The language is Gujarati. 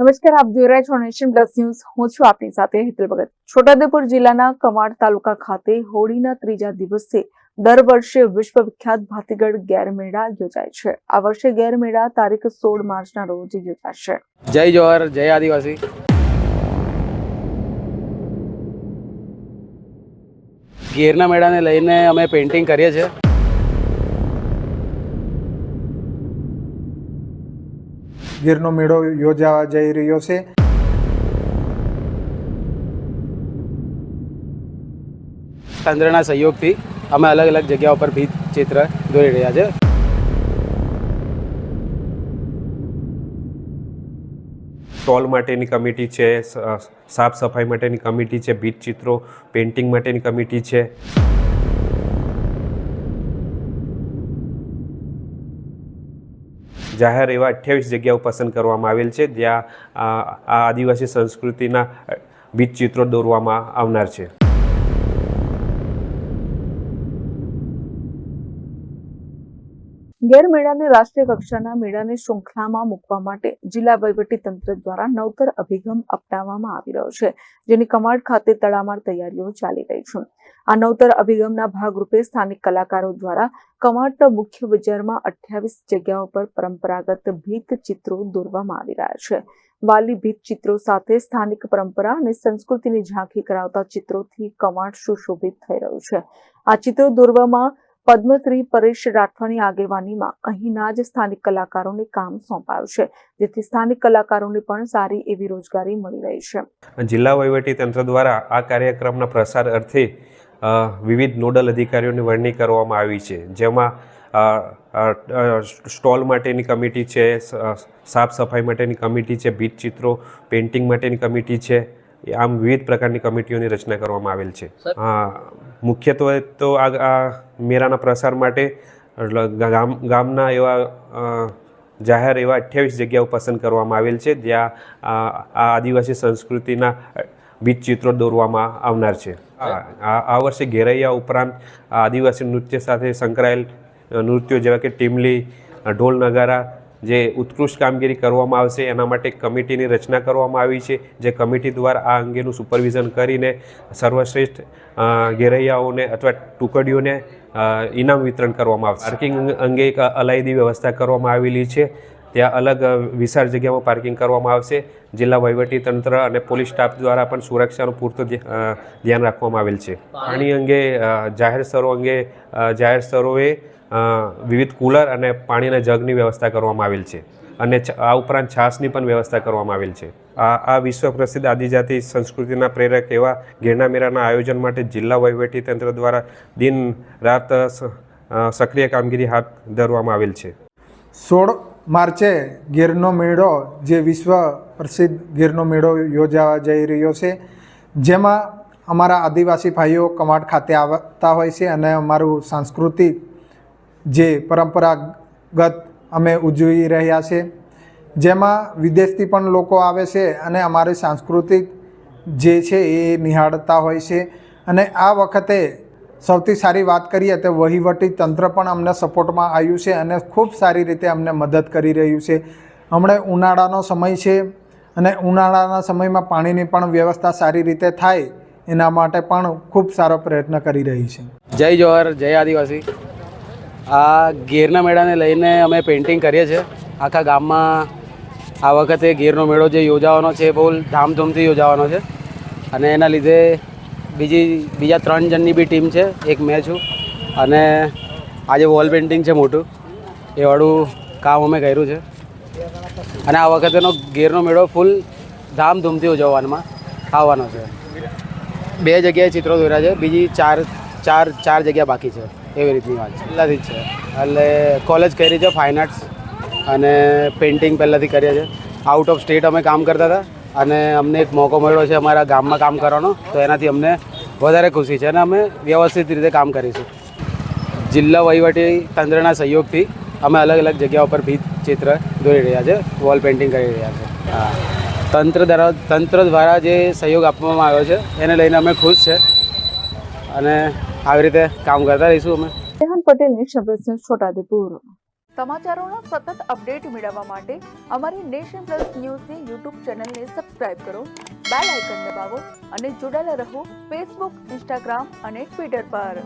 નમસ્કાર, આપ જોઈ રહ્યા છો નેશન પ્લસ ન્યૂઝ. હું છું આપની સાથે હેતલ ભગત. છોટાઉદેપુર જિલ્લાના કમાડ તાલુકા ખાતે હોળીના ત્રીજા દિવસે દર વર્ષે વિશ્વ વિખ્યાત ભાતીગઢ ગેરમેળા યોજાય છે. આ વર્ષે ગેરમેળા તારીખ સોળ માર્ચના રોજ યોજાશે. જય જોહર, જય આદિવાસી. ગેરના મેળાને લઈને અમે પેઇન્ટિંગ કરીએ છીએ. ગીરનો મેળો યોજાવા જઈ રહ્યો છે. તંત્રના સહયોગથી અમે અલગ અલગ જગ્યાઓ પર ભીત ચિત્ર દોરી રહ્યા છે. સ્ટોલ માટેની કમિટી છે સાફ સફાઈ માટેની કમિટી છે ભીત ચિત્રો પેઇન્ટિંગ માટેની કમિટી છે. જાહેર એવા અઠ્યાવીસ જગ્યાઓ પસંદ કરવામાં આવેલ છે, જ્યાં આ આદિવાસી સંસ્કૃતિના ચિત્રો દોરવામાં આવનાર છે. ગેરમેળાને રાષ્ટ્રીય કક્ષાના મેળાની શૃંખલામાં મૂકવા માટે જિલ્લા વહીવટી તંત્ર દ્વારા નવતર અભિગમ અપનાવવામાં આવી રહ્યો છે, જેની કમાડ ખાતે તડામાર તૈયારીઓ ચાલી રહી છે. આ નવતર અભિગમના ભાગરૂપે સ્થાનિક કલાકારો દ્વારા કમાડના મુખ્ય બજારમાં અઠ્યાવીસ જગ્યાઓ પર પરંપરાગત ભીત ચિત્રો દોરવામાં આવી રહ્યા છે. વાલી ભીત ચિત્રો સાથે સ્થાનિક પરંપરા અને સંસ્કૃતિની ઝાંખી કરાવતા ચિત્રોથી કમાડ સુશોભિત થઈ રહ્યું છે. આ ચિત્રો દોરવામાં પદ્મશ્રી પરેશ રાઠવાની આગેવાનીમાં અહીંના જ સ્થાનિક કલાકારોને કામ સોંપાયું છે, જેથી સ્થાનિક કલાકારોને પણ સારી એવી રોજગારી મળી રહી છે. જિલ્લા વહીવટી તંત્ર દ્વારા આ કાર્યક્રમના પ્રસાર અર્થે વિવિધ નોડલ અધિકારીઓની વરણી કરવામાં આવી છે, જેમાં સ્ટોલ માટેની કમિટી છે સાફ સફાઈ માટેની કમિટી છે ભીત ચિત્રો, પેઇન્ટિંગ માટેની કમિટી છે આમ વિવિધ પ્રકારની કમિટીઓની રચના કરવામાં આવેલ છે. મુખ્યત્વે તો આ મેળાના પ્રસાર માટે ગામ ગામના એવા જાહેર એવા અઠ્યાવીસ જગ્યાઓ પસંદ કરવામાં આવેલ છે જ્યાં આ આદિવાસી સંસ્કૃતિના બીજ ચિત્રો દોરવામાં આવનાર છે. આ આ- આ વર્ષે ઘેરૈયા ઉપરાંત આદિવાસી નૃત્ય સાથે સંકળાયેલ નૃત્યો જેવા કે ટીમલી ઢોલ નગારા જે ઉત્કૃષ્ટ કામગીરી કરવામાં આવશે, એના માટે કમિટીની રચના કરવામાં આવી છે, જે કમિટી દ્વારા આ અંગેનું સુપરવિઝન કરીને સર્વશ્રેષ્ઠ ઘેરૈયાઓને અથવા ટુકડીઓને ઇનામ વિતરણ કરવામાં આવશે. પાર્કિંગ અંગે એક અલાયદી વ્યવસ્થા કરવામાં આવેલી છે. ત્યાં અલગ વિશાળ જગ્યામાં પાર્કિંગ કરવામાં આવશે. જિલ્લા તંત્ર અને પોલીસ સ્ટાફ દ્વારા પણ સુરક્ષાનું પૂરતું ધ્યાન રાખવામાં આવેલ છે. પાણી અંગે જાહેર સ્થળો અંગે જાહેર સ્થળોએ વિવિધ કુલર અને પાણીના જગની વ્યવસ્થા કરવામાં આવેલ છે. અને આ ઉપરાંત છાશની પણ વ્યવસ્થા કરવામાં આવેલ છે. આ આ વિશ્વ પ્રસિદ્ધ આદિજાતિ સંસ્કૃતિના પ્રેરક એવા ઘેરના મેળાના આયોજન માટે જિલ્લા તંત્ર દ્વારા દિન રાત સક્રિય કામગીરી હાથ ધરવામાં આવેલ છે. સોળ માર્ચે ગીરનો મેળો, જે વિશ્વ પ્રસિદ્ધ ગીરનો મેળો યોજાવા જઈ રહ્યો છે, જેમાં અમારા આદિવાસી ભાઈઓ કમાડ ખાતે આવતા હોય છે અને અમારું સાંસ્કૃતિક જે પરંપરાગત અમે ઉજવી રહ્યા છે જેમાં વિદેશથી પણ લોકો આવે છે અને અમારી સાંસ્કૃતિક જે છે એ નિહાળતા હોય છે. અને આ વખતે સૌથી સારી વાત કરીએ તો વહીવટી તંત્ર પણ અમને સપોર્ટમાં આવ્યું છે અને ખૂબ સારી રીતે અમને મદદ કરી રહ્યું છે. હમણાં ઉનાળાનો સમય છે અને ઉનાળાના સમયમાં પાણીની પણ વ્યવસ્થા સારી રીતે થાય એના માટે પણ ખૂબ સારો પ્રયત્ન કરી રહી છે. જય જોહર, જય આદિવાસી. આ ગીરના મેળાને લઈને અમે પેઇન્ટિંગ કરીએ છીએ. આખા ગામમાં આ વખતે ગીરનો મેળો જે યોજાવાનો છે એ બહુ ધામધૂમથી યોજાવાનો છે. અને એના લીધે બીજી, બીજા ત્રણ જણની બી ટીમ છે, એક મેં છું. અને આ જે વોલ પેઇન્ટિંગ છે મોટું. એ વાળું કામ અમે કર્યું છે. અને આ વખતેનો ગીરનો મેળો ફૂલ ધામધૂમથી ઉજવવામાં આવવાનો છે. બે જગ્યાએ ચિત્રો દોર્યા છે, બીજી ચાર ચાર ચાર જગ્યા બાકી છે. એવી રીતની વાત છે. પહેલાંથી જ છે. એટલે કોલેજ કરી છે ફાઇન આર્ટ્સ અને પેઇન્ટિંગ પહેલાંથી કરીએ છે. આઉટ ઓફ સ્ટેટ અમે કામ કરતા હતા અને અમને એક મોકો મળ્યો છે અમારા ગામમાં કામ કરવાનો. તો એનાથી અમને વધારે ખુશી છે અને અમે વ્યવસ્થિત રીતે કામ કરીશું. જિલ્લા વહીવટી તંત્રના સહયોગથી અમે અલગ અલગ જગ્યાઓ ઉપર ભીત ચિત્ર દોરી રહ્યા છે વોલ પેઇન્ટિંગ કરી રહ્યા છે. હા. તંત્ર દ્વારા તંત્ર દ્વારા જે સહયોગ આપવામાં આવ્યો છે, એને લઈને અમે ખુશ છે. અને આવી રીતે કામ કરતા રહીશું અમે. રેહાન પટેલની શબ્દ છોટાદેપુર સમાચારોના સતત અપડેટ મેળવવા માટે અમારી નેશન પ્લસ ન્યૂઝની યુટ્યુબ ચેનલને સબસ્ક્રાઇબ કરો બેલ આઇકન દબાવો અને જોડાયેલા રહો ફેસબુક ઇન્સ્ટાગ્રામ અને ટ્વિટર પર.